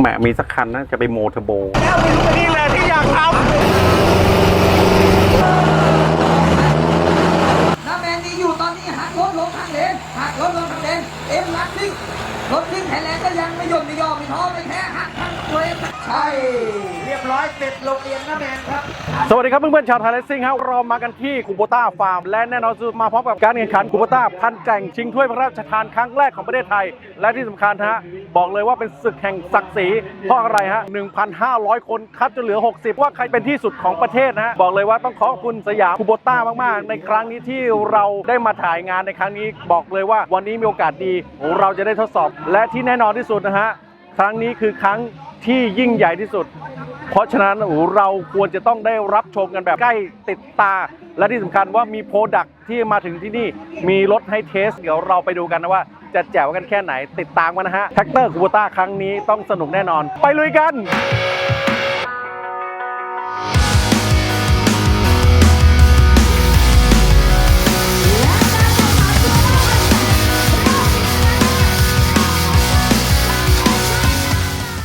แหมมีสักคันนะจะไปโมเทอร์โบนี่แหละที่อยากทน้าแมนนี่อยู่ตอนนี้หักรถลงทางเลนหักรถลงทางเลนเอ็มรักซิ่งรถซิ่งไทยแลนด์ก็ยังไม่หย่อนไม่ย่อไม่ท้อไม่แพ้ ช่ำเรียบร้อยเสร็จโรงเรียนน้าแมนครับ สวัสดีครับเพื่อนๆชาวไทยเลสซิ่งครับเรามากันที่คูโบต้าฟาร์มและแน่นอนสุดมาพร้อมกับการแข่งขันคูโบต้าพันแกร่งชิงถ้วยพระราชทานครั้งแรกของประเทศไทย และที่สำคัญฮะบอกเลยว่าเป็นศึกแห่งศักดิ์ศรีเพราะอะไรฮะ 1,500 คนคัดจนเหลือ 60 ว่าใครเป็นที่สุดของประเทศนะฮะบอกเลยว่าต้องขอบคุณสยามคูโบต้ามากๆ ในครั้งนี้ที่เราได้มาถ่ายงานในครั้งนี้ บอกเลยว่าวันนี้มีโอกาสดีเราจะได้ทดสอบ และที่แน่นอนที่สุดนะฮะครั้งนี้คือครั้ง ที่ยิ่งใหญ่ที่สุด เพราะฉะนั้นเราควรจะต้องได้รับชมกันแบบใกล้ติดตา และที่สำคัญว่ามีโปรดักที่มาถึงที่นี่มีรถให้เทส เดี๋ยวเราไปดูกันนะว่า จะแจ๋วกันแค่ไหนติดตามกันนะฮะแท็กเตอร์คูบต้าครั้งนี้ต้องสนุกแน่นอน ไปลุยกัน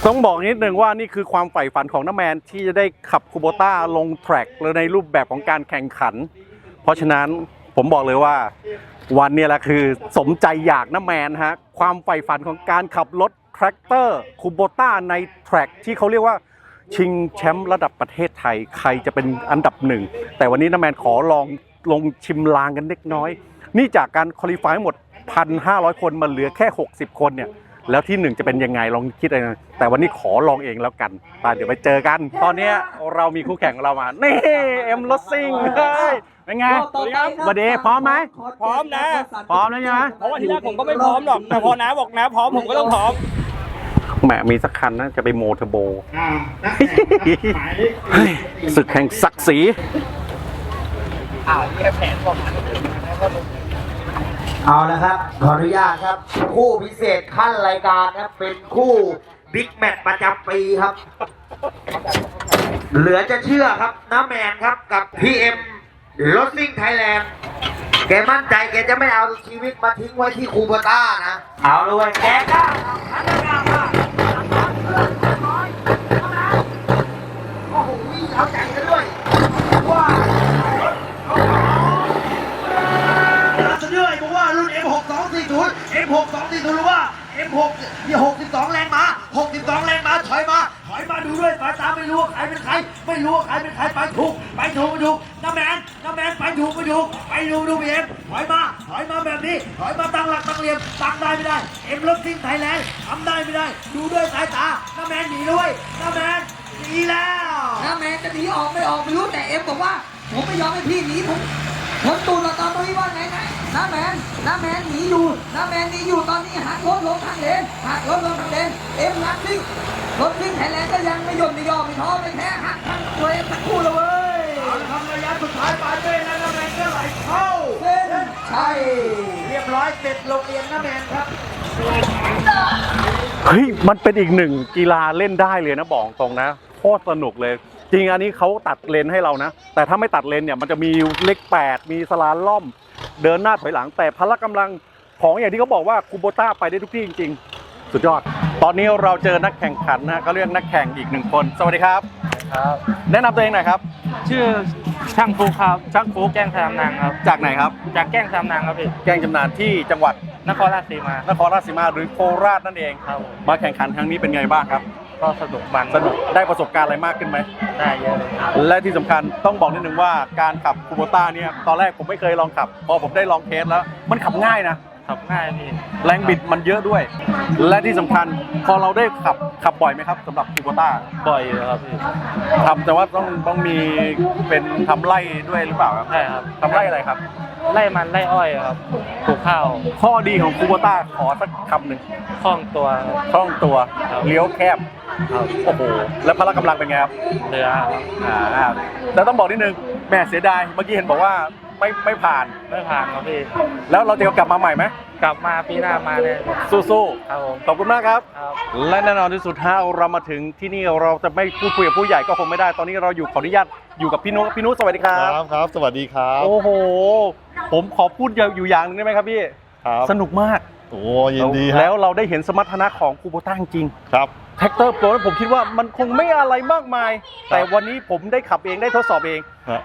ต้องบอกนิดนึงว่านี่คือความใฝ่ฝันของน้าแมนที่จะได้ขับคูโบต้าลงแทร็กเลยในรูปแบบของการแข่งขัน เพราะฉะนั้นผมบอกเลยว่า วันนี้แหละคือสมใจอยากน้าแมนฮะความใฝ่ฝันของการขับรถแทรกเตอร์คูโบต้าในแทร็กที่เขาเรียกว่าชิงแชมป์ระดับประเทศไทยใครจะเป็นอันดับหนึ่ง แต่วันนี้น้าแมนขอลองลงชิมลางกันเล็กน้อย นี่จากการคอลี่ฟายหมด 1,500 คนมาเหลือแค่ 60 คนเนี่ย แล้วที่หนึ่งจะเป็นยังไงลองคิดเองแต่วันนี้ขอลองเองแล้วกันไปเดี๋ยวไปเจอกัน ตอนเนี้ยเรามีคู่แข่งของเรามานี่เอ็มรถซิ่งเฮ้ยเป็นไงต่อไปครับสวัสดีพร้อมไหมพร้อมนะ พร้อมแล้วใช่ไหมเพราะว่าที่แรกผมก็ไม่พร้อมหรอกแต่พอน้าบอกน้าพร้อมผมก็ต้องพร้อมแหมมีสักคันนะจะไปโมเทอร์โบเฮ้ยศึกแห่งศักดิ์ศรี เอาละครับ ขออนุญาตครับ คู่พิเศษขั้นรายการครับ เป็นคู่บิ๊กแมตช์ประจำปีครับ เหลือจะเชื่อครับน้าแมนครับกับพีเอ็มรถซิ่งไทยแลนด์แกมั่นใจแกจะไม่เอาชีวิตมาทิ้งไว้ที่คูเบต้านะ เอาเลยแกกล้าเอาใจกัน M6240 M6240 หรือว่า M6 62 แรงมา 62 แรงมา ถอยมา ถอยมาดูด้วยสายตาไม่รู้ว่าใครเป็นใคร ไม่รู้ว่าใครเป็นใคร ไปถูก ไปถูกไปถูกน้าแมนน้าแมนไปถูกไปถูกไปดูดูเอ็มถอยมา ถอยมาแบบนี้ ถอยมาตั้งหลักตั้งเหลี่ยม ตั้งได้ไม่ได้ เอ็มรถซิ่งไทยแลนด์ทำได้ไม่ได้ ดูด้วยสายตาน้าแมนหนีด้วยน้าแมนหนีแล้วน้าแมนจะหนีออกไม่ออกไม่รู้แต่เอ็มบอกว่า ผมไม่ยอมให้พี่หนีผมผมตูนเราตอนนี้ว่าไงไง น้าแมนน้าแมนหนีอยู่น้าแมนหนีอยู่ตอนนี้หักรถลงทางเลนหักรถลงทางเลนเอ็มรักซิ่งรถซิ่งไทยแลนด์ก็ยังไม่หย่อนไม่ย่อไม่ท้อไม่แพ้หักทางตัวเองทั้งคู่เลยเว้ยเอาละครับระยะสุดท้ายปลายเป้นะน้าแมนก็ไหลเข้าเส้นใช่เรียบร้อยเสร็จโรงเรียนน้าแมนครับเฮ้ยมันเป็นอีกหนึ่งกีฬาเล่นได้เลยนะบอกตรงนะโคตรสนุกเลย จริงอันนี้เขาตัดเลนให้เรานะ แต่ถ้าไม่ตัดเลนเนี่ยมันจะมีเลข8 มีสลาล่อม เดินหน้าถอยหลังแต่พละกำลังของอย่างที่เขาบอกว่าคูโบต้าไปได้ทุกที่จริง ๆ สุดยอด ตอนนี้เราเจอนักแข่งขันนะก็เรียกนักแข่งอีกหนึ่งคน สวัสดีครับ ครับ แนะนำตัวเองหน่อยครับ ชื่อช่างฟุกครับ ช่างฟุกแก้งสามนางครับ จากไหนครับ จากแก้งสามนางครับพี่แกงจำนานที่จังหวัดนครราชสีมานครราชสีมาหรือโคราชนั่นเอง ครับผมมาแข่งขันครั้งนี้เป็นไงบ้างครับ ก็สนุกมันสนุกได้ประสบการณ์อะไรมากขึ้นไหม ได้เยอะเลยและที่สำคัญต้องบอกนิดนึงว่าการขับคูโบต้าเนี่ยตอนแรกผมไม่เคยลองขับ พอผมได้ลองเทสแล้ว มันขับง่ายนะ ขับง่ายพี่แรงบิดมันเยอะด้วย และที่สำคัญพอเราได้ขับขับบ่อยไหมครับสำหรับคูโบต้าบ่อยอยู่ครับพี่ทำแต่ว่าต้องต้องมีเป็นทำไร่ด้วยหรือเปล่าครับใช่ครับทำไร่อะไรครับ ไล่มันไล่อ้อยครับปลูกข้าวข้อดีของคูโบต้าขอสักคำหนึ่งคล่องตัวคล่องตัวครับ เลี้ยวแคบครับโอ้โหแล้วพละกำลังเป็นไงครับ เรือครับ อ่าแต่ต้องบอกนิดนึงแหม่เสียดาย เมื่อกี้เห็นบอกว่า ไม่ไม่ผ่าน ไม่ผ่านครับพี่ แล้วเราจะกลับมาใหม่ไหมกลับมาปีหน้ามาเลยสู้ครับผมๆขอบคุณมากครับ ครับ และแน่นอนที่สุดถ้าเรามาถึงที่นี่เราจะไม่พูดคุยกับผู้ใหญ่ก็คงไม่ได้ตอนนี้เราอยู่ขออนุญาตอยู่กับพี่นุพี่นุสวัสดีครัคบรับครับ สวัสดีครับโอ้โห ผมขอพูดอยู่อย่างหนึงได้ไหมครับพี่ ครับสนุกมาก โอ้ยินดีคแล้รับวเราได้เห็นสมรรถนะของคูโบต้าจริงครับ แท็กเตอร์โปรผมคิดว่ามันคงไม่อะไรมากมาย แต่วันนี้ผมได้ขับเองได้ทดสอบเอง ฮะ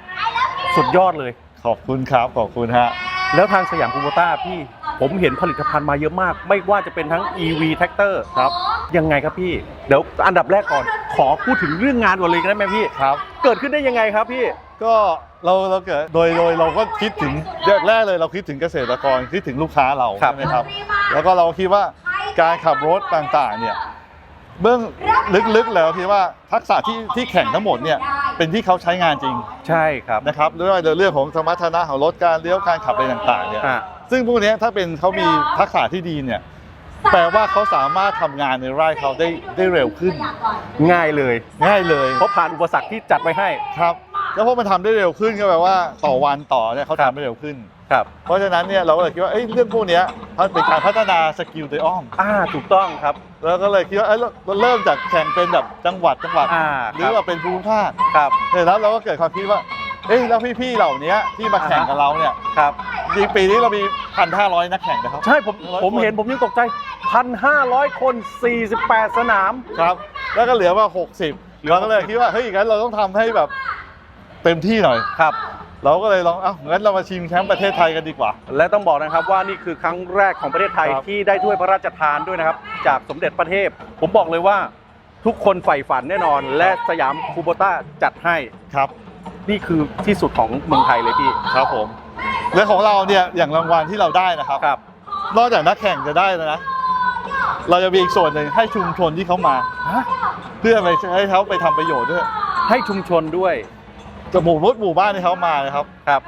สุดยอดเลย ขอบคุณครับ ขอบคุณฮะ แล้วทางสยามคูโบต้าพี่ผมเห็นผลิตภัณฑ์มาเยอะมาก ไม่ว่าจะเป็นทั้ง EV แท็กเตอร์ครับ ยังไงครับพี่ เดี๋ยวอันดับแรกก่อนขอพูดถึงเรื่องงานก่อนเลยได้ไหมพี่ ครับ เกิดขึ้นได้ยังไงครับพี่ ก็เราเราเกิดโดยโดยเราก็คิดถึงแรกแรกเลยเราคิดถึงเกษตรกรคิดถึงลูกค้าเราครับ ใช่ไหมครับ แล้วก็เราคิดว่าการขับรถต่างๆเนี่ยเบื้องลึกๆแล้วคิดว่าทักษะที่ที่แข่งทั้งหมดเนี่ย เป็นที่เขาใช้งานจริงใช่ครับนะครับไม่ว่าจะเรื่องของสมรรถนะของรถการเลี้ยวการขับอะไรต่างๆเนี่ยอะซึ่งพวกเนี้ยถ้าเป็นเขามีทักษะที่ดีเนี่ยแปลว่าเขาสามารถทำงานในไร่เขาได้ได้เร็วขึ้น ง่ายเลย ง่ายเลยเพราะผ่านอุปสรรคที่จัดไว้ให้ ครับ แล้วพอมันทำได้เร็วขึ้นก็แปลว่าต่อวันต่อเนี่ยเขาทำได้เร็วขึ้น ครับเพราะฉะนั้นเนี่ยเราก็เลยคิดว่าเอ้ยเรื่องพวกเนี้ยมันเป็นการพัฒนาสกิลโดยอ้อมอ่าถูกต้องครับ แล้วก็เลยคิดว่าเอ้ยเราเราเริ่มจากแข่งเป็นแบบจังหวัดจังหวัด อ่าหรือว่าเป็นภูมิภาคครับเสร็จแล้วเราก็เกิดความคิดว่าเอ้ยแล้วพี่ๆเหล่านี้ที่มาแข่งกับเราเนี่ยครับ จริงๆปีนี้เรามีพันห้าร้อยนักแข่งนะครับ ใช่ผมร้อยผมคนเห็นผมยังตกใจ 1,500 คน 48 สนาม ครับแล้วก็เหลือว่าหกสิบเราก็เลยคิดว่าเฮ้ยงั้นเราต้องทำให้แบบเต็มที่หน่อยครับ เราก็เลยลองเอ้างั้นเรามาชิงแชมป์ประเทศไทยกันดีกว่า และต้องบอกนะครับว่านี่คือครั้งแรกของประเทศไทยครับ ที่ได้ถ้วยพระราชทานด้วยนะครับ จากสมเด็จพระเทพ ผมบอกเลยว่าทุกคนใฝ่ฝันแน่นอน และสยามคูโบต้าจัดให้ ครับ นี่คือที่สุดของเมืองไทยเลยพี่ ครับผม และของเราเนี่ยอย่างรางวัลที่เราได้นะครับ ครับ นอกจากนักแข่งจะได้แล้วนะ เราจะมีอีกส่วนหนึ่งให้ชุมชนที่เขามาฮะเพื่อไปให้เขาไปทำประโยชน์ด้วย ให้ชุมชนด้วยจะ หมู่รถหมู่บ้านที่เขามานะครับ ครับ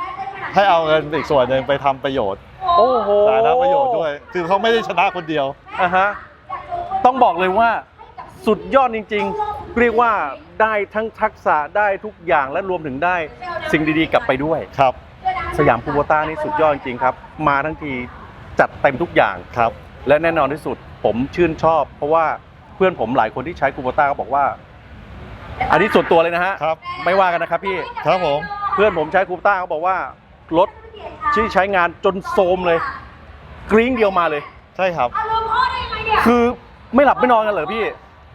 ให้เอาเงินอีกส่วนหนึ่งไปทำประโยชน์โอ้โหสาธารณประโยชน์ด้วย คือเขาไม่ได้ชนะคนเดียว อะฮะ ต้องบอกเลยว่าสุดยอดจริง ๆ เรียกว่าได้ทั้งทักษะได้ทุกอย่างและรวมถึงได้สิ่งดีๆ กลับไปด้วย ครับ สยามคูโบต้านี่สุดยอดจริงๆครับ มาทั้งทีจัดเต็มทุกอย่าง ครับ และแน่นอนที่สุดผมชื่นชอบ เพราะว่าเพื่อนผมหลายคนที่ใช้คูโบต้าก็บอกว่า อันนี้ส่วนตัวเลยนะฮะครับ ไม่ว่ากันนะครับพี่ครับผม เพื่อนผมใช้คูโบต้าเขาบอกว่ารถที่ใช้งานจนโซมเลย กริ้งเดียวมาเลย ใช่ครับ คือไม่หลับไม่นอนกันเหรอพี่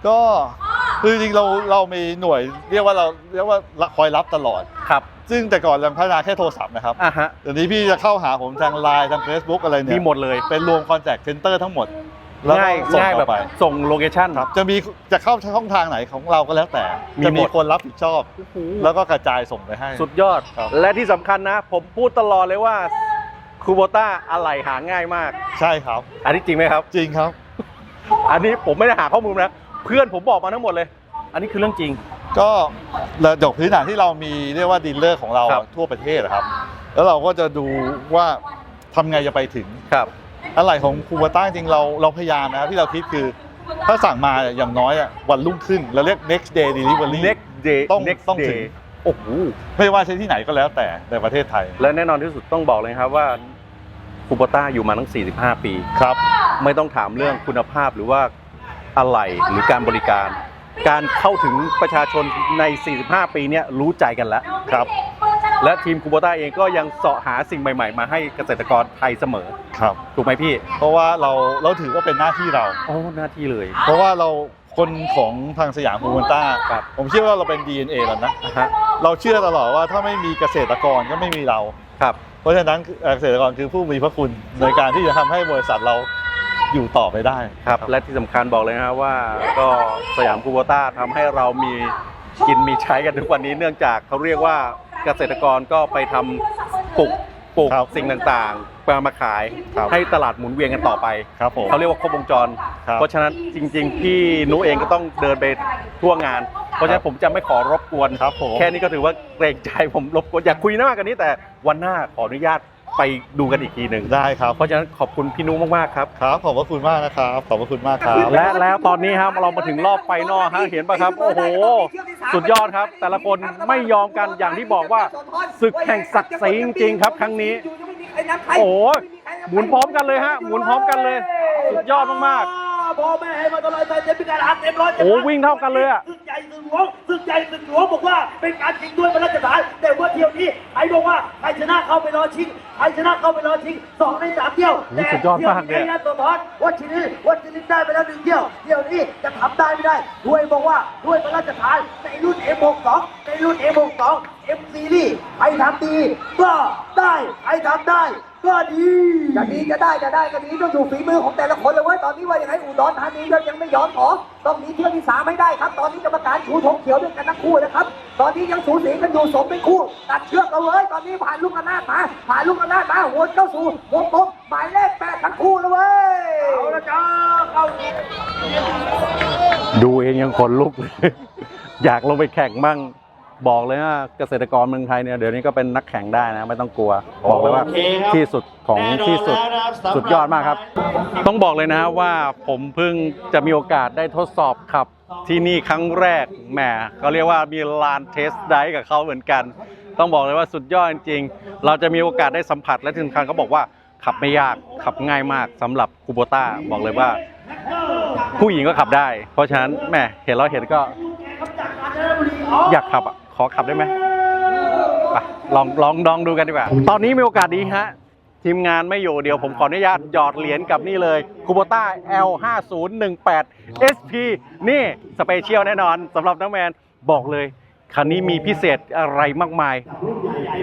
ก็คือจริงๆเราเรามีหน่วยเรียกว่าเราเรียกว่าคอยรับตลอด ครับซึ่งแต่ก่อนเราพัฒนาแค่โทรศัพท์นะครับอะฮะเดี๋ยวนี้พี่จะเข้าหาผมทางไลน์ทาง Facebook อะไรเนี่ยมีหมดเลย เป็นรวมคอนแทคเซ็นเตอร์ทั้งหมด แล้วก็ง่ายส่งง่ายแบต่อบไป ส่งโลเคชั่น ครับจะมีจะเข้าช่องทางไหนของเราก็แล้วแต่มีจะหมมีด คนรับผิดชอบ แล้วก็กระจายส่งไปให้ สุดยอด ครับ และที่สำคัญนะ ผมพูดตลอดเลยว่าคูโบต้าอะไหล่หาง่ายมาก ใช่ครับ อันนี้จริงไหมครับ จริงครับ อันนี้ผมไม่ได้หาข้อมูลนะ เพื่อนผมบอกมาทั้งหมดเลย อันนี้คือเรื่องจริง ก็ระดบพื้นฐานที่เรามีเรียกว่าดีลเลอร์ของเราครับ ทั่วประเทศนะครับ แล้วเราก็จะดูว่าทำไงจะไปถึง ครับ อะไรของคูเบต้าจริงเราเราพยายามนะครับที่เราคิดคือ ถ้าสั่งมาเนี่ยอย่างน้อยอะวันรุ่งขึ้นเราเรียก next day delivery next day ต้อง next ต้องถึง day โอ้โหไม่ว่าใช่ที่ไหนก็แล้วแต่ในประเทศไทยและแน่นอนที่สุดต้องบอกเลยครับว่าคูโบต้าอยู่มาตั้ง 45 ปี ครับ ไม่ต้องถามเรื่องคุณภาพหรือว่าอะไรหรือการบริการ การเข้าถึงประชาชนใน 45 ปีเนี้ยรู้ใจกันแล้ว ครับ และทีมคูโบต้าเองก็ยังเสาะหาสิ่งใหม่ ๆ มาให้เกษตรกรไทยเสมอ ครับ ถูกไหมพี่เพราะว่าเราเราถือว่าเป็นหน้าที่เรา โอ้หน้าที่เลย เพราะว่าเราคนของทางสยามคูเบต้าครับผมเชื่อว่าเราเป็น DNA แล้วนะนะฮะเราเชื่อตลอดว่าถ้าไม่มีเกษตรกรก็ไม่มีเรา ครับ เพราะฉะนั้นเอ่อเกษตรกรคือผู้มีพระคุณในการที่จะทำให้บริษัทเราอยู่ต่อไปได้ ครับ และที่สำคัญบอกเลยนะครับว่าก็สยามคูโบต้าทำให้เรามีกินมีใช้กันทุกวันนี้เนื่องจากเขาเรียกว่า เกษตรกรก็ไปทำปลูกปลูกครับสิ่งต่างๆมามาขาย ครับ ให้ตลาดหมุนเวียนกันต่อไป ครับผม เขาเรียกว่าครบวงจร ครับ เพราะฉะนั้นจริงๆพี่นุเองก็ต้องเดินไปทั่วงาน เพราะฉะนั้นผมจะไม่ขอรบกวน ครับผม แค่นี้ก็ถือว่าเกรงใจผมรบกวนอยากคุยมากกว่านี้แต่วันหน้าขออนุญาต ไปดูกันอีกทีหนึ่งได้ครับ เพราะฉะนั้นขอบคุณพี่นุมากๆครับ ครับขอบพระคุณมากนะครับ ขอบพระคุณมากครับ และแล้วตอนนี้ครับเรามาถึงรอบไฟนอลฮะเห็นปะครับ โอ้โห สุดยอดครับ แต่ละคนไม่ยอมกันอย่างที่บอกว่าศึกแห่งศักดิ์ศรีจริงๆครับ ครั้งนี้ โอ้โหหมุนพร้อมกันเลยฮะ หมุนพร้อมกันเลย สุดยอดมากพ่อแม่ให้มาตลอดใจเต็มพิการอัดเต็มร้อยโอ้วิ่งเท่ากันเลยอะ ใหญ่สุดหลวงศึกใหญ่ศึกหลวงบอกว่าเป็นการชิงด้วยพระราชทานแต่ว่าเที่ยวนี้ใครบอกว่าใครชนะเข้าไปรอชิงใครชนะเข้าไปรอชิงสองในสามเที่ยวโอ้โหสุดยอดมากเนี่ยแต่ที่วนี้ตัวทอนวัชิริวัชิริได้ไปแล้วหนึ่งเที่ยวเที่ยวนี้จะทำได้ไม่ได้ด้วยบอกว่าด้วยพระราชทานในรุ่น M62 ในรุ่น M62 M Series ใครทำดีก็ได้ใครทำได้ ก็ดีจะดีจะได้จะได้ก็ดีต้องอยู่ฝีมือของแต่ละคนเลยเว้ยตอนนี้ว่าอย่างไรอุดรธานีก็ยังไม่ยอมขอต้องมีเที่ยวที่สามให้ได้ครับ ตอนนี้กรรมการชูธงเขียวด้วยกันทั้งคู่นะครับ ตอนนี้ยังสูสีกันอยู่สมเป็นคู่ ตัดเชือกเอาเลยตอนนี้ผ่านลูกกระนาดมาผ่านลูกกระนาดมาวนเข้าสู่วงกลมหมายเลขแปดทั้งคู่เลยเว้ยเอาละจ้าเข้าดูเองยังขนลุกเลยอยากลงไปแข่งบ้าง บอกเลยว่าเกษตรกรเมืองไทยเนี่ยเดี๋ยวนี้ก็เป็นนักแข่งได้นะไม่ต้องกลัว บอกเลยว่าโอเคครับที่สุดของแน่นอนที่สุดแล้วนะครับสำหรับสุดยอดมากครับ ต้องบอกเลยนะว่าผมเพิ่งจะมีโอกาสได้ทดสอบขับที่นี่ครั้งแรกแหมเขาเรียกว่ามีลานเทสไดฟ์กับเขาเหมือนกัน ต้องบอกเลยว่าสุดยอดจริงๆเราจะมีโอกาสได้สัมผัสและที่สำคัญเขาบอกว่าขับไม่ยากขับง่ายมากสำหรับคูโบต้าบอกเลยว่า ผู้หญิงก็ขับได้ เพราะฉะนั้นแหมเห็นเราเห็นก็อยากขับอะ ขอขับได้ไหมไปลองลองลองดูกันดีกว่า ตอนนี้มีโอกาสดีฮะ ทีมงานไม่อยู่เดี๋ยวผมขออนุญาตหยอดเหรียญกับนี่เลยคูโบต้า L5018 SP นี่สเปเชียลแน่นอนสำหรับน้องแมนบอกเลยคันนี้มีพิเศษอะไรมากมาย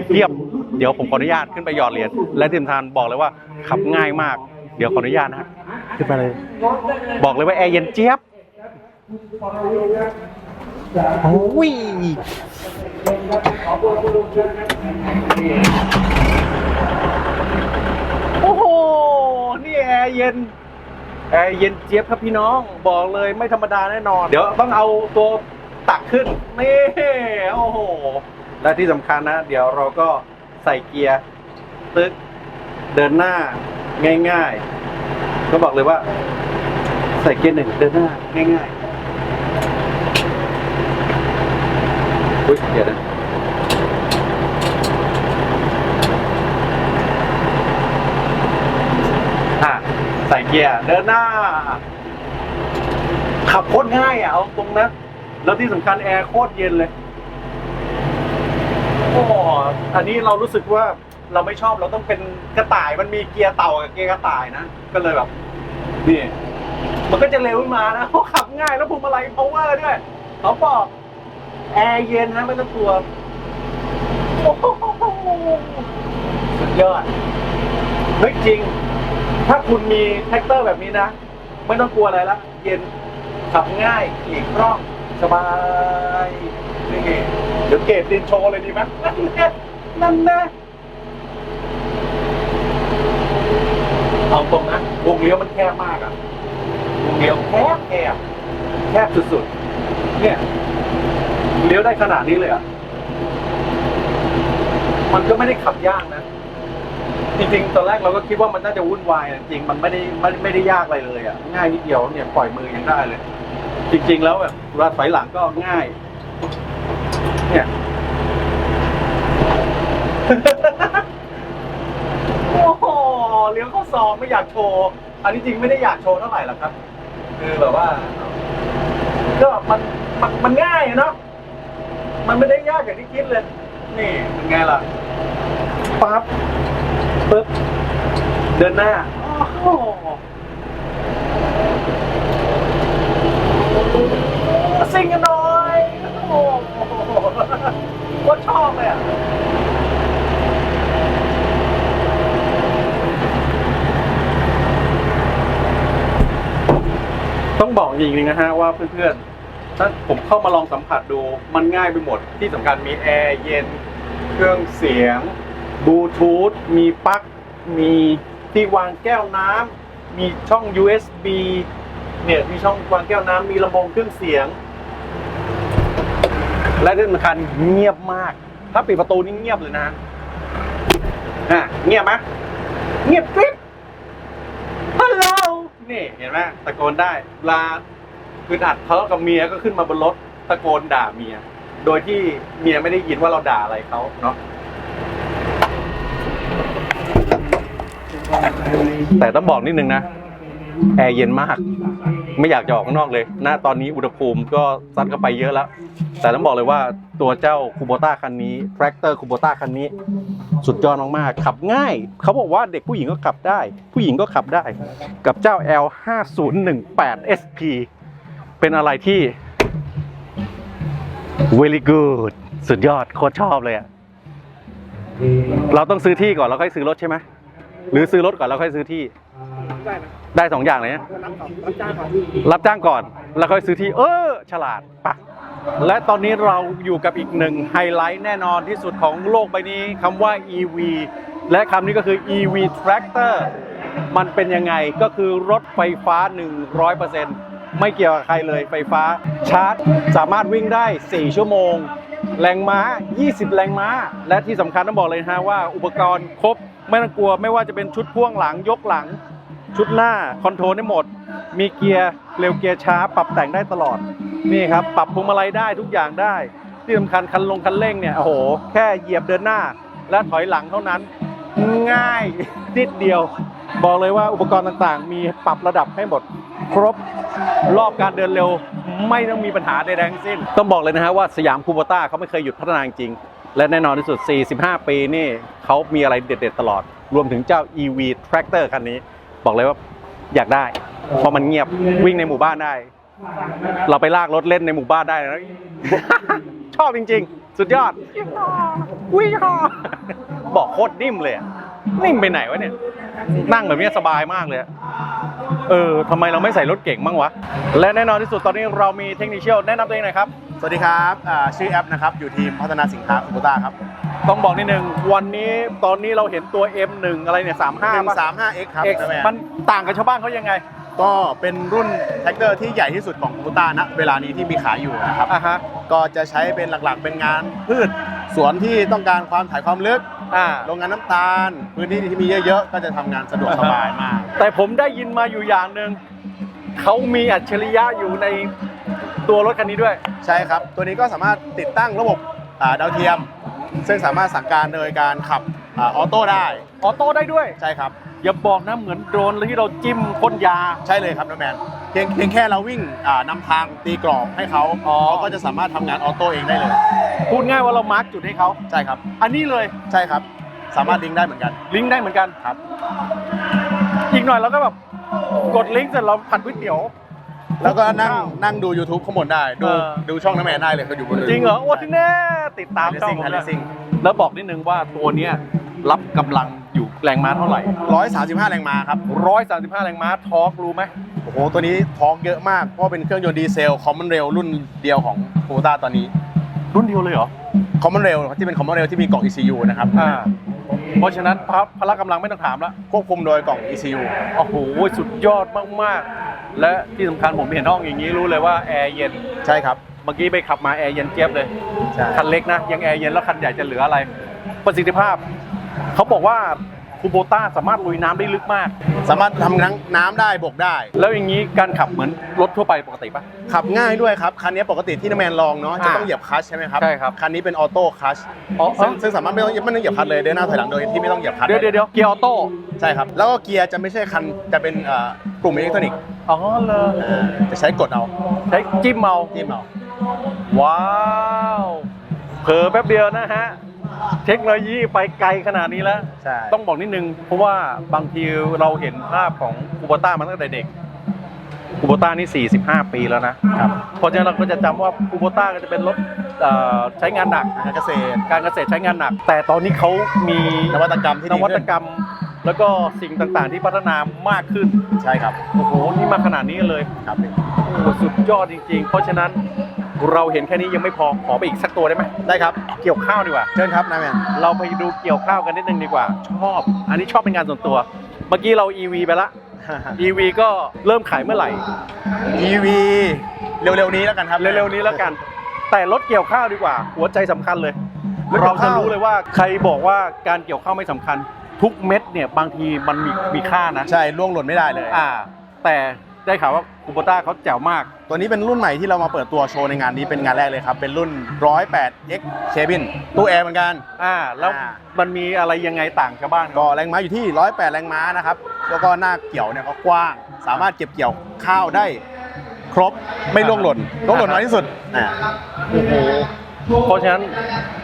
เทียบ เดี๋ยวผมขออนุญาตขึ้นไปหยอดเหรียญและทีมทานบอกเลยว่าขับง่ายมาก เดี๋ยวขออนุญาตนะฮะขึ้นไปเลย บอกเลยว่าแอร์เย็นเจี๊ยบ โอ้ยโอ้โห นี่แอร์เย็น แอร์เย็นเจี๊ยบครับพี่น้อง บอกเลยไม่ธรรมดาแน่นอน เดี๋ยวต้องเอาตัวตักขึ้น นี่ โอ้โห และที่สำคัญนะ เดี๋ยวเราก็ใส่เกียร์ตึกเดินหน้าง่ายๆ ก็บอกเลยว่า ใส่เกียร์หนึ่งเดินหน้าง่ายๆอุ๊ย เดี๋ยวนะอะใส่เกียร์เดินหน้า ขับโคตรง่ายอะเอาตรงนะแล้วที่สำคัญแอร์โคตรเย็นเลยโอ้อันนี้เรารู้สึกว่าเราไม่ชอบเราต้องเป็นกระต่ายมันมีเกียร์เต่ากับเกียร์กระต่ายนะ ก็เลยแบบนี่มันก็จะเร็วขึ้นมานะเพราขับง่ายแล้วพวงมาลัยเพราะว่าด้วยเขาบอก แอร์เย็นฮะไม่ต้องกลัวโอ้โหสุดยอดเฮ้ยจริง ถ้าคุณมีแท็กเตอร์แบบนี้นะ ไม่ต้องกลัวอะไรละเย็นขับง่ายขี่คล่องสบายนี่เดี๋ยวเกตดินโชว์เลยดีไหมนั่นน่นั่นน่เอาตรงนะวงเลี้ยวมันแคบมากอะวงเลี้ยวแคบแคบแคบสุดๆ เนี่ย เลี้ยวได้ขนาดนี้เลยอะ มันก็ไม่ได้ขับยากนะ จริงๆ ตอนแรกเราก็คิดว่ามันน่าจะวุ่นวายอะจริงมันไม่ได้ไม่ไม่ได้ยากอะไรเลยอะ ง่ายนิดเดียวเนี่ยปล่อยมือยังได้เลย จริง ๆ แล้วแบบเวลาถอยหลังก็ง่าย เนี่ยโอ้โหเลี้ยวเข้าซองไม่อยากโชว์ อันนี้จริงไม่ได้อยากโชว์เท่าไหร่หรอกครับ คือแบบว่า ก็มันมันมันง่ายเนาะ มันไม่ได้ยากอย่างที่คิดเลย นี่เป็นไงล่ะ ปั๊บ ปึ๊บ เดินหน้าโอ้โหซิ่งกันหน่อยโอ้โหก็ชอบเลยอะต้องบอกจริงๆนะฮะว่าเพื่อนๆ ถ้าผมเข้ามาลองสัมผัสดูมันง่ายไปหมด ที่สำคัญมีแอร์เย็น เครื่องเสียงบลูทูธมีปลั๊กมีที่วางแก้วน้ำมีช่อง USB เนี่ยมีช่องวางแก้วน้ำมีลำโพงเครื่องเสียง และที่สำคัญเงียบมาก ถ้าปิดประตูนี่เงียบเลยนะฮะอะเงียบไหมเงียบกริบฮัลโหลนี่เห็นไหมตะโกนได้ลา คืออัดทะเลาะกับเมียก็ขึ้นมาบนรถตะโกนด่าเมีย โดยที่เมียไม่ได้ยินว่าเราด่าอะไรเขาเนาะแต่ต้องบอกนิดนึงนะแอร์เย็นมาก ไม่อยากจะออกข้างนอกเลยณตอนนี้อุณหภูมิก็ซัดเข้าไปเยอะแล้ว แต่ต้องบอกเลยว่าตัวเจ้าคูโบต้าคันนี้แทรกเตอร์คูโบต้าคันนี้ สุดยอดมากๆขับง่าย เขาบอกว่าเด็กผู้หญิงก็ขับได้ ผู้หญิงก็ขับได้ กับเจ้า L 5 0 1 8 SP เป็นอะไรที่ very good สุดยอดโคตรชอบเลยอะเราต้องซื้อที่ก่อนแล้วค่อยซื้อรถใช่ไหมหรือซื้อรถก่อนแล้วค่อยซื้อที่ ได้สองอย่างเลยนะรับจ้างก่อนแล้วค่อยซื้อที่ เออ ฉลาดปะและตอนนี้เราอยู่กับอีกหนึ่งไฮไลท์แน่นอนที่สุดของโลกใบนี้คำว่า EV และคำนี้ก็คือ EV Tractor มันเป็นยังไงก็คือรถไฟฟ้า 100% ไม่เกี่ยวกับใครเลยไฟฟ้าชาร์จ สามารถวิ่งได้ 4 ชั่วโมง แรงม้า 20 แรงม้า และที่สำคัญต้องบอกเลยนะฮะว่าอุปกรณ์ครบ ไม่ต้องกลัวไม่ว่าจะเป็นชุดพ่วงหลังยกหลัง ชุดหน้าคอนโทรลได้หมด มีเกียร์เร็วเกียร์ช้า ปรับแต่งได้ตลอด นี่ครับ ปรับพวงมาลัยได้ทุกอย่างได้ ที่สำคัญคันลงคันเร่งเนี่ยโอ้โหแค่เหยียบเดินหน้า และถอยหลังเท่านั้น ง่ายนิดเดียว บอกเลยว่าอุปกรณ์ต่างๆ มีปรับระดับให้หมด ครบรอบการเดินเร็ว ไม่ต้องมีปัญหาใดๆทั้งสิ้น ต้องบอกเลยนะฮะว่าสยามคูโบต้าเขาไม่เคยหยุดพัฒนาจริง และแน่นอนที่สุด 45 ปีนี่เขามีอะไรเด็ด ๆ ตลอด รวมถึงเจ้า EV Tractor คันนี้ บอกเลยว่าอยากได้ เพราะมันเงียบวิ่งในหมู่บ้านได้ เราไปลากรถเล่นในหมู่บ้านได้นะชอบจริง ๆ สุดยอดวิ่งฮอบอกโคตรนิ่มเลยนิ่มไปไหนวะเนี่ย นั่งแบบนี้สบายมากเลยอะเออทำไมเราไม่ใส่รถเก่งบ้างวะ และแน่นอนที่สุดตอนนี้เรามีเทคนิคเชียลแนะนำตัวเองหน่อยครับ สวัสดีครับอ่าชื่อแอปนะครับ อยู่ทีมพัฒนาสินค้าคูโบต้าครับต้องบอกนิดนึงวันนี้ตอนนี้เราเห็นตัว M1 อะไรเนี่ย35ป่ะ 135X ครับ X นะแม่มันต่างกับชาวบ้านเขายังไง ก็เป็นรุ่นแท็กเตอร์ที่ใหญ่ที่สุดของคูโบต้าณเวลานี้ที่มีขายอยู่นะครับ อะฮะ ก็จะใช้เป็นหลักๆเป็นงานพืช สวนที่ต้องการความถ่ายความลึกอ่า โรงงานน้ำตาล พื้นที่ที่มีเยอะๆ ก็จะทำงานสะดวกสบายมาก แต่ผมได้ยินมาอยู่อย่างหนึ่งเขามีอัจฉริยะอยู่ในตัวรถคันนี้ด้วย ใช่ครับ ตัวนี้ก็สามารถติดตั้งระบบอ่าดาวเทียม ซึ่งสามารถสั่งการโดยการขับอาออโต้ได้ ออโต้ได้ด้วย ใช่ครับ อย่าบอกนะเหมือนโดรนที่เราจิ้มพ่นยา ใช่เลยครับน้องแมน เพียงเพียงแค่เราวิ่งอ่านำทางตีกรอบให้เขาอ๋อ เขาก็จะสามารถทำงานออโต้เองได้เลย พูดง่ายว่าเรามาร์กจุดให้เขาใช่ครับ อันนี้เลยใช่ครับ สามารถลิงก์ได้เหมือนกัน ลิงก์ได้เหมือนกันครับ อีกหน่อยเราก็แบบกดลิงก์เสร็จเราผัดก๋วยเตี๋ยว แล้วก็นั่งข้าวนั่งดู YouTube ข้างบนได้ ดูเออ ดูช่องน้ำแมนได้เลยเขาอยู่บนจริงเหรอโอ้ที่แน่ติดตามเลช่องซิ่งผมเลนะซิ่งแล้วบอกนิดนึงว่าตัวเนี้ยรับกำลังอยู่แรงม้าเท่าไหร่ ร้อยสามสิบห้าแรงม้าครับ 135 แรงม้าทอร์กรู้ไหม โอ้โห ตัวนี้ทอร์กเยอะมาก เพราะเป็นเครื่องยนต์ดีเซลคอมมอนเรลรุ่นเดียวของโ o ต้าตอนนี้ รุ่นเดียวเลยเหรอคอมมอนเรลที่เป็นคอมมอนเรลที่มีกล่อง ECU นะครับอ่าเพราะฉะนั้นพละพละกำลังไม่ต้องถามละควบคุมโดยกล่อง ECU โอ้โหสุดยอดมากๆ และที่สำคัญผมเห็นห้องอย่างนี้รู้เลยว่าแอร์เย็นใช่ครับเมื่อกี้ไปขับมาแอร์เย็นเจี๊ยบเลยใช่คันเล็กนะยังแอร์เย็นแล้วคันใหญ่จะเหลืออะไร ประสิทธิภาพเขาบอกว่า คูโบต้าสามารถลุยน้ำได้ลึกมาก สามารถทำน้ำน้ำได้บกได้ แล้วอย่างนี้การขับเหมือนรถทั่วไปปกติปะขับง่ายด้วยครับ คันนี้ปกติที่น้ำแมนลองเนาะจะอ่าต้องเหยียบคลัตชใช่ไหมครับ ใช่ครับ คันนี้เป็นออโต้คลัตชอ๋อซึ่งซึ่งสามารถไม่ต้องไม่ต้องเหยียบคลัตชเลยเดินหน้าถอยหลังโดยที่ไม่ต้องเหยียบคลัตชเดี๋ยวเดี๋ยวเดี๋ยวเกียร์ออโต้ใช่ครับ แล้วก็เกียร์จะไม่ใช่คันจะเป็นเอ่อกลุ่มอิเล็กทรอนิกส์อ๋อเลยอ่าจะใช้กดเอาใช้จิ้มเมาจิ้มเอาว้าวเผลอแป๊บเดียวนะฮะ เทคโนโลยีไปไกลขนาดนี้แล้วใช่ ต้องบอกนิดนึง เพราะว่าบางทีเราเห็นภาพของคูโบต้ามาตั้งแต่เด็กคูโบต้านี่ 45 ปีแล้วนะครับ เพราะฉะนั้นเราก็จะจำว่าคูโบต้าก็จะเป็นรถเอ่อใช้งานหนัก งานเกษตร การเกษตรใช้งานหนัก แต่ตอนนี้เขามีนวัตกรรมที่นดีวัตขึ้นกรรม แล้วก็สิ่งต่างๆที่พัฒนามากขึ้น ใช่ครับโอ้โห นี่มาขนาดนี้เลย ครับ โอ้โหสุดยอดจริงๆ เพราะฉะนั้น เราเห็นแค่นี้ยังไม่พอขอไปอีกสักตัวได้ไหมได้ครับ เกี่ยวข้าวดีกว่า เชิญครับน้ำแมนเราไปดูเกี่ยวข้าวกันนิดนึงดีกว่า ชอบ อันนี้ชอบเป็นงานส่วนตัว เมื่อกี้เรา EV ไปละ EV ก็เริ่มขายเมื่อไหร่ EV เร็วๆนี้แล้วกันครับเร็วๆนี้แล้วกัน แต่รถเกี่ยวข้าวดีกว่า หัวใจสำคัญเลยรถเกี่เรายวจะข้าวรู้เลยว่าใครบอกว่าการเกี่ยวข้าวไม่สำคัญ ทุกเม็ดเนี่ยบางทีมันมีมีค่านะ ใช่ล่วงหล่นไม่ได้เลยอ่าแต่ ได้ข่าวว่าคูโบต้าเขาแจ๋วมาก ตัวนี้เป็นรุ่นใหม่ที่เรามาเปิดตัวโชว์ในงานนี้เป็นงานแรกเลยครับ เป็นรุ่น 108X Cabin ตู้แอร์เหมือนกัน อ่า แล้วอ่า มันมีอะไรยังไงต่างชาวบ้านก็ก็แรงม้าอยู่ที่ 108 แรงม้านะครับ แล้วก็หน้าเกี่ยวเนี่ยก็กว้าง สามารถเก็บเกี่ยวข้าวได้ ครบไม่ล่วงหล่นล่วงหล่นน้อยที่สุดอ่าเพราะฉะนั้น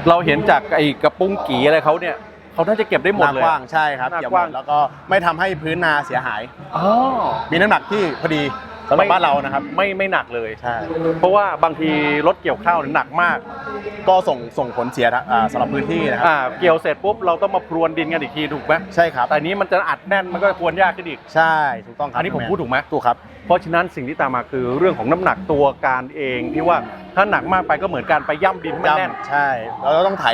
เราเห็นจากไอ้กระปุ้งกีอะไรเขาเนี่ย เขาน่าจะเก็บได้หมหดน้าเลยกว้างใช่ครับหน้าเกี่ยวกหมว้าง ดแล้วก็ไม่ทำให้พื้นนาเสียหาย อ๋อ มีน้ำหนักที่พอดีสำหรับบ้านเรานะครับไม่ไม่หนักเลย ใช่เพราะว่าบางทีรถเกี่ยวข้าวเนี่ยหนักมากก็ส่งส่งผลเสียทางอ่าสำหรับพื้นที่นะครับอ่าเกี่ยวเสร็จปุ๊บเราต้องมาพรวนดินกันอีกทีถูกไหมใช่ครับแต่อันนี้มันจะอัดแน่นมันก็พรวนยากขึ้นอีก ใช่ถูกต้องครับอันนี้ผมพูดถูกไหม ถูกครับ เพราะฉะนั้นสิ่งที่ตามมาคือเรื่องของน้ำหนักตัวการเองที่ว่าถ้าหนักมากไปก็เหมือนการไปย่ำดินไม่แน่นใช่แล้วเราต้องไถ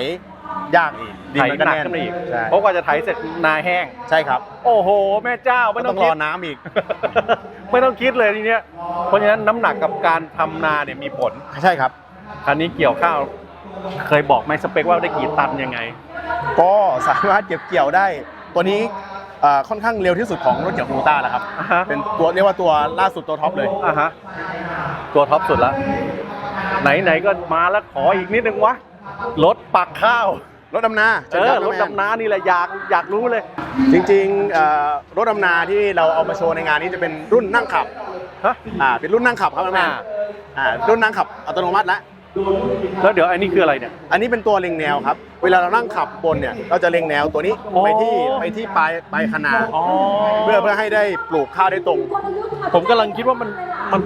ยากอีกดินไถมันก็หนักแน่นขึ้นมาอีกใช่เพราะกว่าจะไถเสร็จนาแห้ง ใช่ครับ โอ้โห แม่เจ้าไม่ไม่ต้ต้อองงคิรดอน้ำอีก ไม่ต้องคิดเลยทีเนี้ย เพราะฉะนั้นน้ำหนักกับการทำนาเนี่ยมีผล ใช่ครับ คราวนี้เกี่ยวข้าว เคยบอกไหมสเปคว่าได้กี่ตันยังไง ก็สามารถเก็บเกี่ยวได้ ตัวนี้เอ่อค่อนข้างเร็วที่สุดของรถเกี่ยวคูต้าแล้วครับ อ่าฮะ เป็นตัวเรียกว่าตัวล่าสุดตัวท็อปเลย อะฮะ ตัวท็อปสุดละ ไหนๆก็มาแล้วขออีกนิดนึงวะ รถปักข้าวรถดำนาเออรถดำน้านี่แหละอยากอยากรู้เลย จริงๆเอ่อรถดำนาที่เราเอามาโชว์ในงานนี้จะเป็นรุ่นนั่งขับฮะ อ่าเป็นรุ่นนั่งขับครับแม่อ่า อ่ารุ่นนั่งขับอัตโนมัติแล้วแล้วเดี๋ยวอันนี้คืออะไรเนี่ย อันนี้เป็นตัวเล็งแนวครับ เวลาเรานั่งขับบนเนี่ยเราจะเล็งแนวตัวนี้อ๋อ ไปที่ไปที่ปลายปลายคนาอ๋อเพื่อเพื่อให้ได้ปลูกข้าวได้ตรง ผมกำลังคิดว่ามันมัน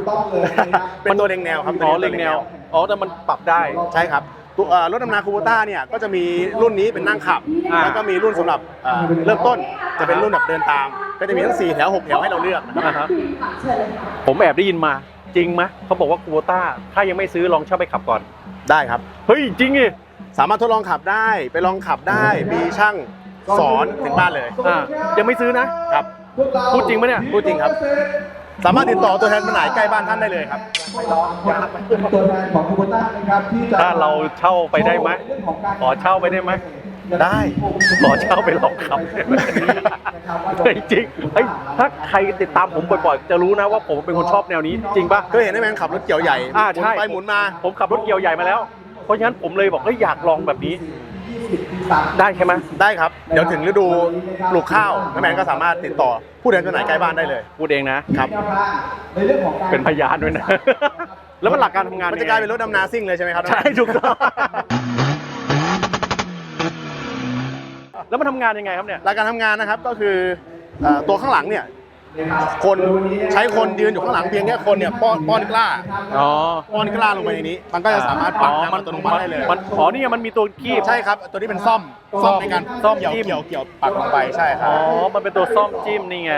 เป็นตัวเล็งแนวครับอ๋อตัวเล็งแนวอ๋อแต่มันปรับได้ ใช่ครับ ตัวเอ่อรถดำนาคูโบต้าเนี่ยก็จะมีรุ่นนี้เป็นนั่งขับ อ่า แล้วก็มีรุ่นสำหรับเอ่อเริ่มต้นจะเป็นรุ่นแบบเดินตาม ก็จะมีทั้ง4แถว6แถวให้เราเลือกนะครับอ่าฮะผมแอบได้ยินมาจริงไหมเขาบอกว่าคูโบต้า ถ้ายังไม่ซื้อลองเช่าไปขับก่อน ได้ครับ เฮ้ย จริงดิสามารถทดลองขับได้ไปลองขับได้มีช่างสอนถึงบ้านเลยอ่ายังไม่ซื้อนะครับ พูดจริงปะเนี่ยพูดจริงครับ สามารถติดต่อตัวแทนจำหน่ายใกล้บ้านท่านได้เลยครับตัวแทนของคูโบต้านะครับที่จะถ้าเราเช่าไปได้ไหมขอเช่าไปได้ไหม ได้ขอเช่าไปลองขับได้ไหม เฮ้ยจริงเฮ้ยถ้าใครติดตามผมบ่อยๆ จะรู้นะว่าผมเป็นคนชอบแนวนี้จริงปะเคยเห็นได้ไหมขับรถเกี่ยวใหญ่อ่าหมุนใช่ ไปหมุนมา ผมขับรถเกี่ยวใหญ่มาแล้ว เพราะฉะนั้นผมเลยบอกเฮ้ยอยากลองแบบนี้ ได้ใช่ไหมได้ครับ เดี๋ยวถึงฤดูปลูกข้าวน้าแมนก็สามารถติดต่อ ผู้แทนจำหน่ายใกล้บ้านได้เลย พูดเองนะครับ ในเรื่องของการเป็นพยานด้วยนะ แล้วมันหลักการทำงานมันจะกลายเป็นรถดำนาซิ่งเลยใช่ไหมครับ ใช่ถูกต้องแล้วมันทำงานยังไงครับเนี่ยหลักการทำงานนะครับก็คือเอ่อตัวข้างหลังเนี่ย คนใช้คนยืนอยู่ข้างหลังเพียงแค่คนเนี่ยป้อนป้อนกล้าอ๋อป้อนกล้าลงไปในนี้ มันก็จะสามารถปักน้ำอัตโนมัติได้เลยมันอ๋อนี่ไงมันมีตัวคีบใช่ครับ ตัวนี้เป็นซ่อมซ่อมในการซ่อมเกี่ยวจิ้มเกี่ยวเกี่ยวปักลงไปใช่ครัอ๋บอมันเป็นตัวซ่อมจิ้มนี่ไง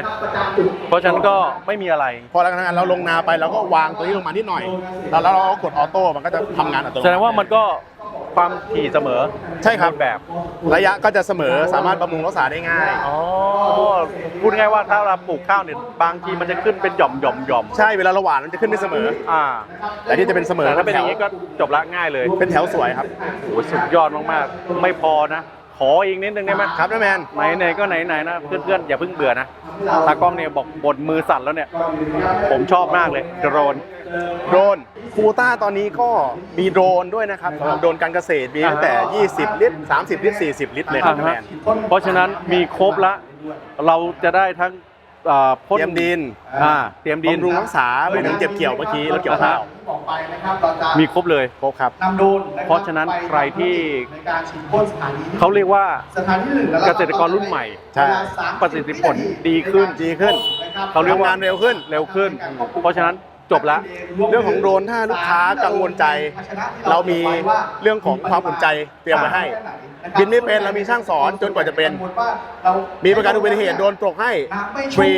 เพราะฉะนั้นก็ไม่มีอะไร พอเราทำงานเราลงนาไปเราก็วางตัวนี้ลงมานิดหน่อย แล้วเราก็กดออโต้มันก็จะทำงานอัตโนมัติแสดงว่ามันก็ ความถี่เสมอใช่ครับแบบระยะก็จะเสมอสามารถบำรุงรักษาได้ง่าย อ๋อพูดง่ายๆว่าถ้าเราปลูกข้าวเนี่ยบางทีมันจะขึ้นเป็นหย่อมหย่อมหย่อมใช่เวลาเราหวานมันจะขึ้นได้เสมอ อ่าแต่ที่จะเป็นเสมอแต่ถ้าเป็นอแถย่าวงนี้ก็จบละง่ายเลยเป็นแถวสวยครับ โอ้โหสุดยอดมากๆ ไม่พอนะ ขออีกนิดนึงได้ไหมครับน้าแมนไหนๆก็ไหนๆนะเพื่อนๆอย่าเพิ่งเบื่อนะตากล้องเนี่ยบอกบนมือสั่นแล้วเนี่ย ผมชอบมากเลยโดรนโดรนคูต้าตอนนี้ก็มีโดรนด้วยนะครับสำหรับโดรนการเกษตรมีตั้งแต่ 20 ลิตร 30 ลิตร 40 ลิตรเลยครับอ่าแมฮะนเพราะฉะนั้นมีครบละ เราจะได้ทั้ง อ่าพ่นเตรียมดินอ่าเตรียมดินบำรุงรักษาไปถึงเก็บเกี่ยวเมื่อกี้แล้วเกี่ยวข้าวต่อไปนะครับเราจะมีครบเลยครบครับนำโดรนคบเพราะฉะนั้นใครที่ในการฉีดพ่นสถานีนี้เขาเรียกว่าสถานที่หนึ่งแล้วเกษตรกรรุ่นใหม่ใช่ประสิทธิผลดีขึ้นดีขึ้นเขาเรียกว่าทำงานเร็วขึ้นเร็วขึ้น เพราะฉะนั้น จบละเรื่องของโดรนถ้าลูกค้ากังวลใจ เรามีเรื่องของความอุ่นใจเตรียมไว้ให้ บินไม่เป็นเรามีช่างสอนจนกว่าจะเป็น มีประกันอุบัติเหตุโดนตกให้ฟรี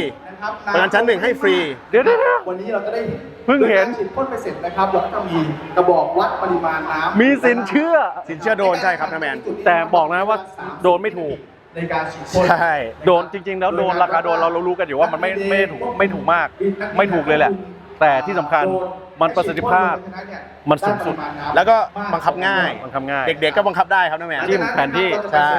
ประกันชั้นหนึ่งให้ฟรีเดี๋ยวเดี๋ยวเดี๋ยววันนี้เราจะได้เพิ่งเห็นฉีดพ่นไปเสร็จนะครับเราก็จะมีกระบอกวัดปริมาณน้ำมีสินเชื่อสินเชื่อโดรนใช่ครับน้าแมนแต่บอกนะว่าโดนไม่ถูกในการฉีดพ่นใช่โดนจริง ๆ แล้วโดนราคาโดนเราเรารู้กันอยู่ว่ามันไม่ไม่ถูกไม่ถูกมาก ไม่ถูกเลยแหละ แต่ที่สำคัญมันประสิทธิภาพมันสูงสุด แล้วก็บังคับง่ายมันทำง่าย เด็กๆก็บังคับได้ครับน้าแมนจิ้มแผนที่ใช่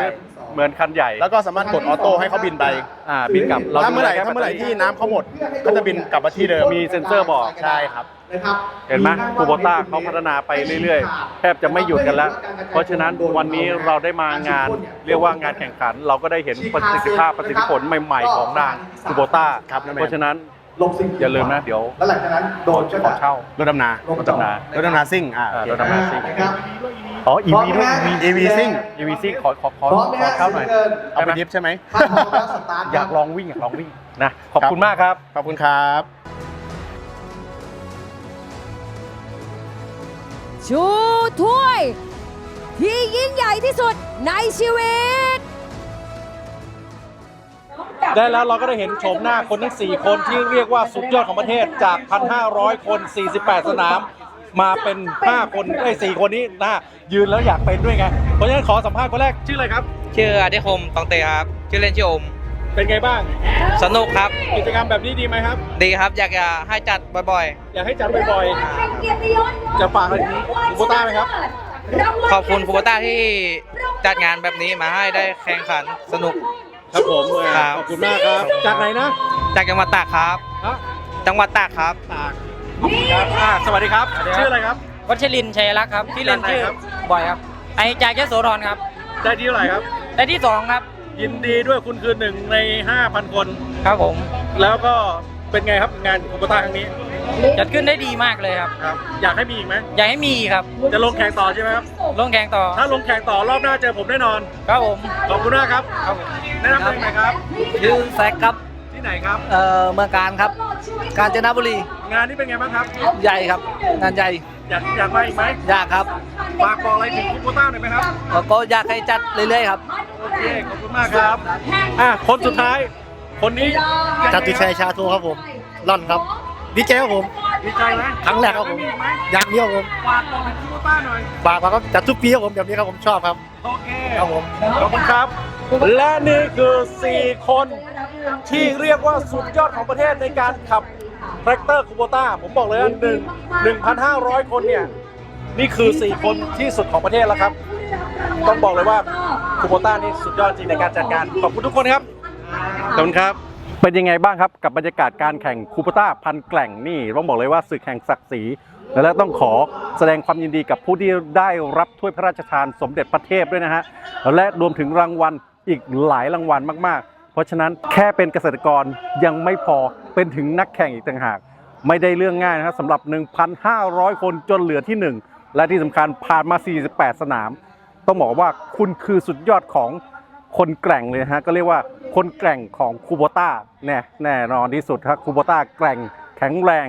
เหมือนคันใหญ่ แล้วก็สามารถกดออโต้ให้เขาบินไปอ่าบินกลับถ้าเมื่อไหร่ดูแลแค่ถ้าเมื่อไหร่แบตตที่น้ำเขาหมดก็จะบินกลับมาที่เดิมมีเซ็นเซอร์บอกใช่ครับนะครับเห็นไหมคูโบต้าเขาพัฒนาไปเรื่อยๆ แทบจะไม่หยุดกันแล้ว เพราะฉะนั้นวันนี้เราได้มางาน เรียกว่างานแข่งขัน เราก็ได้เห็นประสิทธิภาพประสิทธิผลใหม่ๆของนางคูโบต้าครับนั่นเองเพราะฉะนั้น ลบสิ่งอย่าลืมนะเดี๋ยว แล้วหลังจากนั้นโดดก็ขอจะ เช่า รถดำนารถดำนารถดำนาซิ่งอ่าอ่าโอเค รถดำนาซิ่ง นะครับ อ๋อ EV ด้วยพร้อมไหมฮะ EV EV ซิ่ง EV ซิ่งขอขอขอพร้อมไหมขอฮะเข้าหน่อยเกินเอาไปดิฟใช่ไหม ถ้าพร้อมแล้วสตาร์ทคอรัยาบกลองวิ่งอยากลองวิ่งนะ ขอบคุณมากครับ ขอบคุณครับ ชูถ้วย ที่ยิ่งใหญ่ที่สุดในชีวิต ได้แล้วเราก็ได้เห็นโฉมหน้าคนทั้ง 4 คนที่เรียกว่าสุดยอดของประเทศจาก 1,500 คน 48 สนาม มาเป็น 5 คนไอ้ย4คนนี้นะยืนแล้วอยากเป็นด้วยไง เพราะฉะนั้นขอสัมภาษณ์คนแรกชื่ออะไรครับ ชื่ออธิคมตองเตครับ ชื่อเล่นชื่ออม เป็นไงบ้าง สนุกครับ กิจกรรมแบบนี้ดีไหมครับ ดีครับ อยากจะให้จัดบ่อยอยากให้จัดบ่อยๆจะฝากอะไรถึงคูโบต้าไหมครับ ๆ ขอบคุณฟูกต้าที่จัดงานแบบนี้มาให้ได้แข่งขันสนุก ครับผมครับ ขอบคุณมากครับ จากไหนนะจากจังหวัดตากครับ ฮะจังหวัดตากครับ ตากขอบคุณครับอ่าสวัสดีครับชื่ออะไรครับ วัชรินชัยรักษ์ครับที่เล่นชื่อจากไหนครับ บ่อยครับไอจากยโสธรครับได้ที่เท่าไหร่ครับ ได้ที่สองครับยินดีด้วยคุณคือหนึ่งใน 5,000 คน ครับผม แล้วก็ เป็นไงครับงานคูโบต้าครั้งนี้จัดขึ้นได้ดีมากเลยครับ ครับ อยากให้มีอีกไหมอยากให้มีครับ จะลงแข่งต่อใช่ไหมครับ ลงแข่งต่อ ถ้าลงแข่งต่อรอบหน้าเจอผมแน่นอน ครับผม ขอบคุณมากครับครับผมแนะนำตัวเองหน่อยครับ ชื่อแซกครับ ที่ไหนครับ เอ่อเมืองการครับ กาญจนบุรี งานนี้เป็นไงบ้างครับ ใหญ่ครับ งานใหญ่ อยากอยากมาอีกไหมยากครับ ฝากบอกอะไรถึงคูโบต้าหน่อยไหมครับแล้วก็อยากให้จัดเรื่อยๆครับ โอเค ขอบคุณมากครับ อะคนสุดท้าย คนนี้จตุชัยชาโทครับผมร่อนครับดีใจครับผม ดีใจไหมครั้งแรกครับผมอยาให้อีกไหมอย่างเดียวครับผมฝากบอกถึงคูโบต้าหน่อยฝากมาครับจัดทุกปีครับผมแบบนี้ครับผมชอบครับโอเคครับผมขอบคุณครับ และนี่คือ 4 คนที่เรียกว่าสุดยอดของประเทศในการขับแทรกเตอร์คูโบต้าผมบอกเลยว่าหนึ่งหนึ่งพันห้าร้อยคนเนี่ย นี่คือ 4 คนที่สุดของประเทศแล้วครับ ต้องบอกเลยว่าคูโบต้านี่สุดยอดจริงในการจัดการขอบคุณทุกคนครับ ขอบคุณครับ เป็นยังไงบ้างครับกับบรรยากาศการแข่งคูโบต้าพันแกล่งนี่ต้องบอกเลยว่าศึกแห่งศักดิ์ศรีและต้องขอแสดงความยินดีกับผู้ที่ได้รับถ้วยพระราชทานสมเด็จพระเทพด้วยนะฮะและรวมถึงรางวัลอีกหลายรางวัลมากๆ เพราะฉะนั้นแค่เป็นเกษตรกรยังไม่พอเป็นถึงนักแข่งอีกต่างหาก ไม่ได้เรื่องง่ายนะครับสำหรับ 1,500 คนจนเหลือที่หนึ่งและที่สำคัญผ่านมา 48 สนาม ต้องบอกว่าคุณคือสุดยอดของ คนแกร่งเลยฮะก็เรียกว่าคนแกร่งของคูโบต้าแน่แน่นอนที่สุดครับคูโบต้าแกร่งแข็งแรง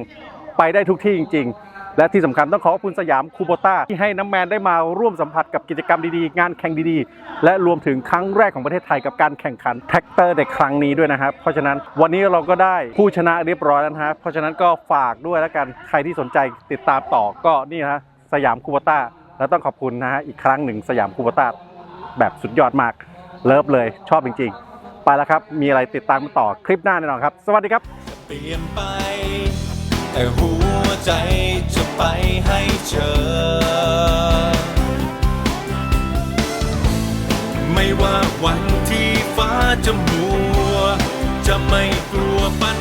ไปได้ทุกที่จริง ๆ และที่สำคัญต้องขอขอบคุณสยามคูโบต้าที่ให้น้ำแมนได้มาร่วมสัมผัสกับกิจกรรมดีๆ งานแข่งดีๆ และรวมถึงครั้งแรกของประเทศไทยกับการแข่งขันแท็กเตอร์ในครั้งนี้ด้วยนะครับ เพราะฉะนั้นวันนี้เราก็ได้ผู้ชนะเรียบร้อยแล้วนะฮะเพราะฉะนั้นก็ฝากด้วยแล้วกันใครที่สนใจติดตามต่อก็นี่ฮะสยามคูโบต้าแล้วต้องขอบคุณนะฮะอีกครั้งหนึ่งสยามคูโบต้าแบบสุดยอดมาก เลิฟเลยชอบจริงๆ ไปแล้วครับ มีอะไรติดตามต่อคลิปหน้าแน่นอนครับ สวัสดีครับ เปลี่ยนไป แต่หัวใจจะไปให้เจอ ไม่ว่าวันที่ฟ้าจะมัว จะไม่กลัวปัญ